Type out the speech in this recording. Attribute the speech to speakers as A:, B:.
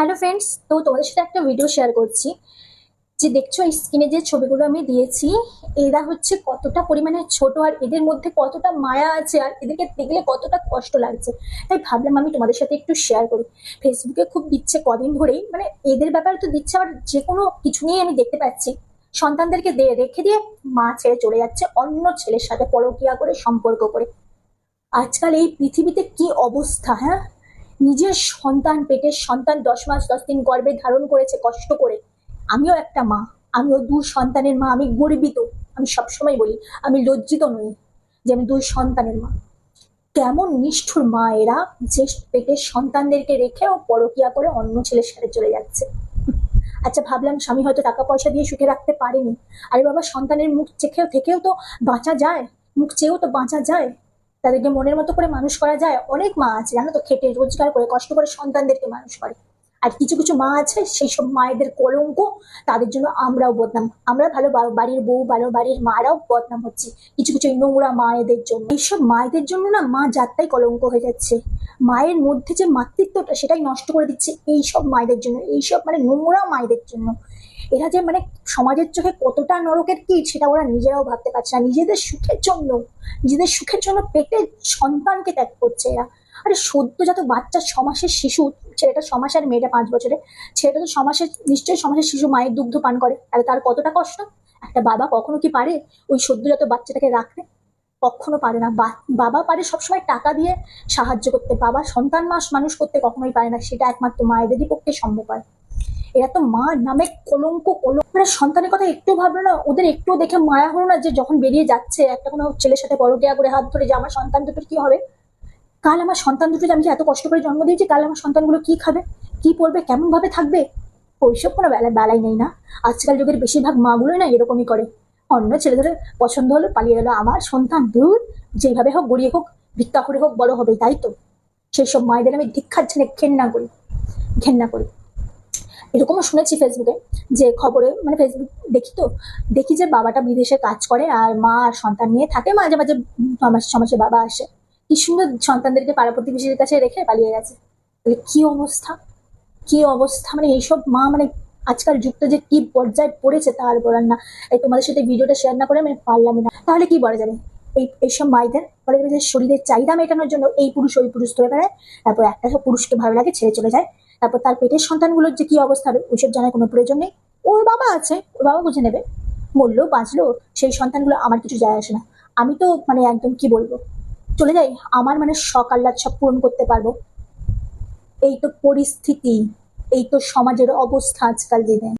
A: Hello friends তো তোমাদের সাথে একটা ভিডিও শেয়ার করছি। যে দেখছ এই স্ক্রিনে যে ছবিগুলো আমি দিয়েছি, এরা হচ্ছে কতটা পরিমাণে ছোট আর এদের মধ্যে কতটা মায়া আছে আর এদেরকে দেখলে কতটা কষ্ট লাগছে। তাই ভাবলাম আমি তোমাদের সাথে একটু শেয়ার করি। ফেসবুকে খুব দিচ্ছে কদিন ধরেই মানে এদের ব্যাপারে তো দিচ্ছে আবার যে কোনো কিছু নিয়েই আমি দেখতে পাচ্ছি। সন্তানদেরকে দিয়ে রেখে দিয়ে মা ছেড়ে চলে যাচ্ছে অন্য ছেলের সাথে পরকিয়া করে, সম্পর্ক করে। আজকাল এই পৃথিবীতে কি অবস্থা হ্যাঁ? নিজের সন্তান, পেটের সন্তান দশ মাস, দশ দিন গর্ভে ধারণ করেছে কষ্ট করে, আমিও একটা মা, আমিও দু সন্তানের মা, আমি গর্বিত, আমি সবসময় বলি, আমি লজ্জিত নই যে আমি দুই সন্তানের মা। কেমন নিষ্ঠুর মা এরা যে পেটের সন্তানদেরকে রেখেও পরকিয়া করে অন্য ছেলের সাথে চলে যাচ্ছে। আচ্ছা ভাবলাম স্বামী হয়তো টাকা পয়সা দিয়ে সুখে রাখতে পারেনি। আরে বাবা, সন্তানের মুখ চেখেও, থেকেও তো বাঁচা যায়, মুখ চেয়েও তো বাঁচা যায়। তাদেরকে মনের মতো করে মানুষ করা যায়, অনেক মা আছে, জানো তো, খেটে, রোজগার করে, কষ্ট করে সন্তানদেরকে মানুষ করে। আর কিছু কিছু মা আছে, সেই সব মায়েদের কলঙ্ক, তাদের জন্য আমরাও বদনাম। আমরা ভালো বাড়ির বউ, ভালো বাড়ির মারাও বদনাম হচ্ছে। কিছু কিছু নোংরা মায়েদের জন্য। এইসব মায়েদের জন্য না মা জাতটাই কলঙ্ক হয়ে যাচ্ছে। মায়ের মধ্যে যে মাতৃত্বটা, সেটাই নষ্ট করে দিচ্ছে এইসব মায়েদের জন্য। এইসব মানে নোংরা মায়েদের জন্য। এরা যে মানে সমাজের চোখে কতটা নরকের কীট, সেটা ওরা নিজেরাও ভাবতে পারছে না। নিজেদের সুখের জন্য, নিজেদের সুখের জন্য পেটে সন্তানকে ত্যাগ করছে এরা। আরে সদ্যজাত বাচ্চা সমাসের শিশু, ছেলেটা সমাস আর মেয়েটা পাঁচ বছরে, ছেলেটা তো সমাসের নিশ্চয়ই সমাসের শিশু মায়ের দুগ্ধ পান করে, তাহলে তার কতটা কষ্ট? একটা বাবা কখনো কি পারে ওই সদ্যজাত বাচ্চাটাকে রাখতে? কখনো পারে না। বাবা পারে সবসময় টাকা দিয়ে সাহায্য করতে, বাবা সন্তান মাস মানুষ করতে কখনোই পারে না, সেটা একমাত্র মায়েদেরই পক্ষে সম্ভব হয়। এরা তো মা নামে কলঙ্ক কলঙ্ক। মানে সন্তানের কথা একটু ভাবলো না, ওদের একটু দেখে মায়া হলো না যে যখন বেরিয়ে যাচ্ছে, একটা কোনো ছেলের সাথে বড় পরকিয়া করে হাত ধরে যে আমার সন্তান দুটোর কি হবে? কাল আমার সন্তান দুটো আমি যে এত কষ্ট করে জন্ম দিয়েছি, কাল আমার সন্তানগুলো কি খাবে? কি পড়বে? কেমন ভাবে থাকবে? ওইসব কোনো বেলা বেলাই নেই না। আজকাল যুগের বেশিরভাগ মাগুলোই না এরকমই করে। অন্য ছেলেদের পছন্দ হলো, পালিয়ে গেলো আমার সন্তান দূর যেভাবে হোক, গড়িয়ে হোক, ভিক্ষা করে হোক, বড় হবে তাই তো? সেই সব মায়েদের আমি দীক্ষার ছেলে ঘেন্না করি। ঘেন্না করি। এরকমও শুনেছি ফেসবুকে যে খবরে মানে ফেসবুক দেখি তো, দেখি যে বাবাটা বিদেশে কাজ করে আর মা আর সন্তান নিয়ে থাকে, মাঝে মাঝে সমাজ বাবা আসে। কি সুন্দর সন্তানদেরকে পাড়া প্রতিবেশীর কাছে রেখে পালিয়ে গেছে। তাহলে কি অবস্থা? কি অবস্থা? মানে এইসব মা মানে আজকাল যুগটা যে কি পর্যায়ে পড়েছে তার বলার না। এই তোমাদের সাথে ভিডিওটা শেয়ার না করে আমি পারলামই না। তাহলে কি বলা যাবে? এই, এইসব মায়েদের, বলা যাবে যে শরীরের চাহিদা মেটানোর জন্য এই পুরুষ, ওই পুরুষ ধরে বেড়ায়, তারপর একটা পুরুষকে ভালো লাগে ছেড়ে চলে যায়। তারপর তার পেটের সন্তানগুলোর যে কি অবস্থা হবে ওইসব জানার কোনো প্রয়োজন নেই। ওর বাবা আছে, ওর বাবা বুঝে নেবে। মরলো বাঁচলো, সেই সন্তানগুলো আমার কিছু যায় আসে না। আমি তো মানে একদম কি বলব? চলে যাই, আমার মানে শখ আহ্লাদ সব পূরণ করতে পারব। এই তো পরিস্থিতি, এই তো সমাজের অবস্থা আজকাল দিনে।